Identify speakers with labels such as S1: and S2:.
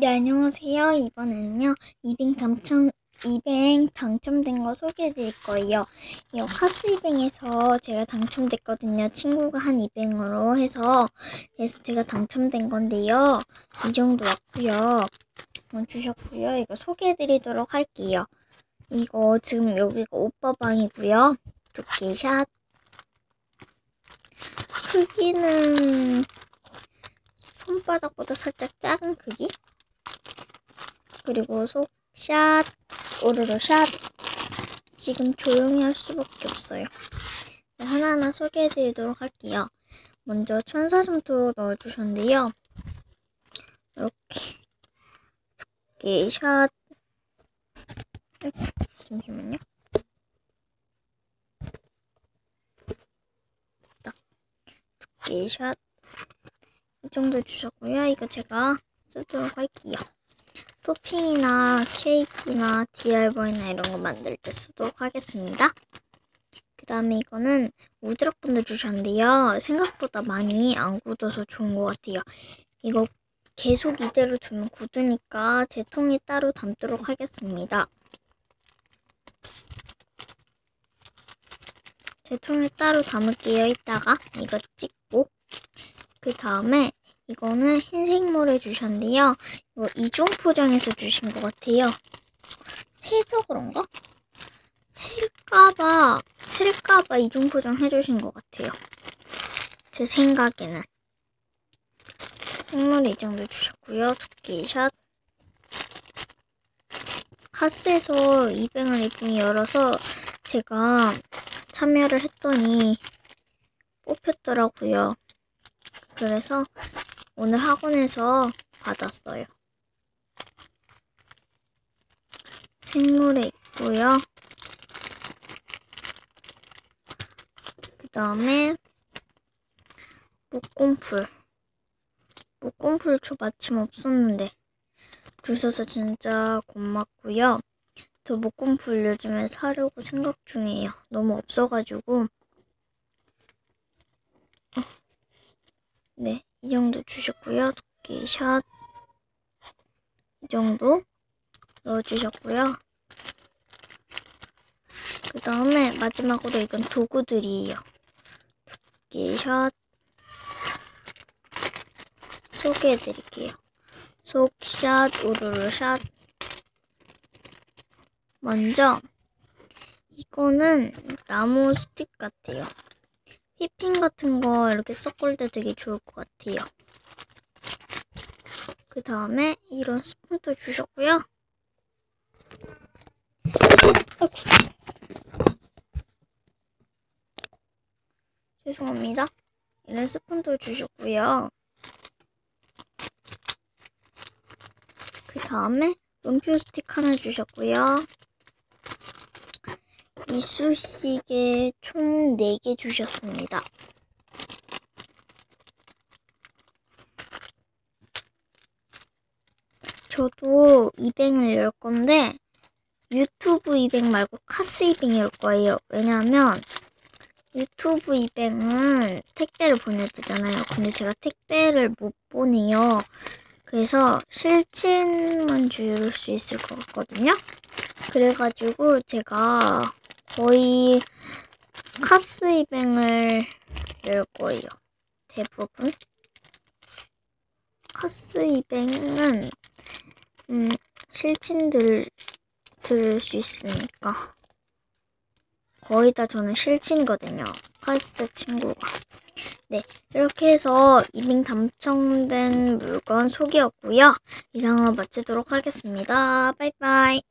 S1: 네, 안녕하세요. 이번에는요, 이뱅 당첨, 이뱅 당첨된 거 소개해 드릴 거예요. 이 카스 이뱅에서 제가 당첨됐거든요. 친구가 한 이뱅으로 해서, 그래서 제가 당첨된 건데요. 이 정도 왔고요. 어, 주셨고요. 이거 소개해 드리도록 할게요. 이거 지금 여기가 오빠 방이고요. 두께 샷. 크기는 손바닥보다 살짝 작은 크기? 그리고 속샷, 오르르 샷. 지금 조용히 할 수밖에 없어요. 네, 하나하나 소개해 드리도록 할게요. 먼저 천사점토 넣어주셨는데요. 이렇게 두께 샷. 잠시만요. 두께 샷. 이 정도 주셨고요. 이거 제가 쓰도록 할게요. 토핑이나 케이크나 디알버이나 이런 거 만들 때 쓰도록 하겠습니다. 그 다음에 이거는 우드락 분들 주셨는데요. 생각보다 많이 안 굳어서 좋은 것 같아요. 이거 계속 이대로 두면 굳으니까 제 통에 따로 담도록 하겠습니다. 제 통에 따로 담을게요. 이따가 이거 찍고 그 다음에 이거는 흰색 모래 주셨는데요. 이거 이중 포장해서 주신 것 같아요. 새서 그런가? 셀까봐, 셀까봐 이중 포장 해주신 것 같아요. 제 생각에는. 생물 이 정도 주셨고요. 두께샷. 카스에서 200을 이분이 열어서 제가 참여를 했더니 뽑혔더라고요. 그래서 오늘 학원에서 받았어요. 생물에 있고요. 그 다음에 목공풀. 목공풀 저 마침 없었는데 주셔서 진짜 고맙고요. 저 목공풀 요즘에 사려고 생각 중이에요. 너무 없어가지고 네, 이 정도 주셨고요. 두께 샷. 이 정도 넣어주셨고요. 그 다음에 마지막으로 이건 도구들이에요. 두께 샷. 소개해드릴게요. 속샷, 우르르 샷. 먼저 이거는 나무 스틱 같아요. 휘핑 같은 거 이렇게 섞을 때 되게 좋을 것 같아요. 그 다음에 이런 스푼도 주셨고요. 아이고. 죄송합니다. 이런 스푼도 주셨고요. 그 다음에 음표 스틱 하나 주셨고요. 이쑤시개 총 4개 주셨습니다. 저도 이뱅을 열 건데 유튜브 이뱅 말고 카스 이뱅 열 거예요. 왜냐하면 유튜브 이뱅은 택배를 보내야 되잖아요. 근데 제가 택배를 못 보내요. 그래서 실친만 줄수 있을 것 같거든요. 그래가지고 제가 거의 카스 이뱅을 열 거예요. 대부분. 카스 이뱅은 음, 실친들 들을 수 있으니까 거의 다 저는 실친이거든요. 카스 친구가. 네, 이렇게 해서 이빙 당첨된 물건 소개였고요. 이상으로 마치도록 하겠습니다. 빠이빠이.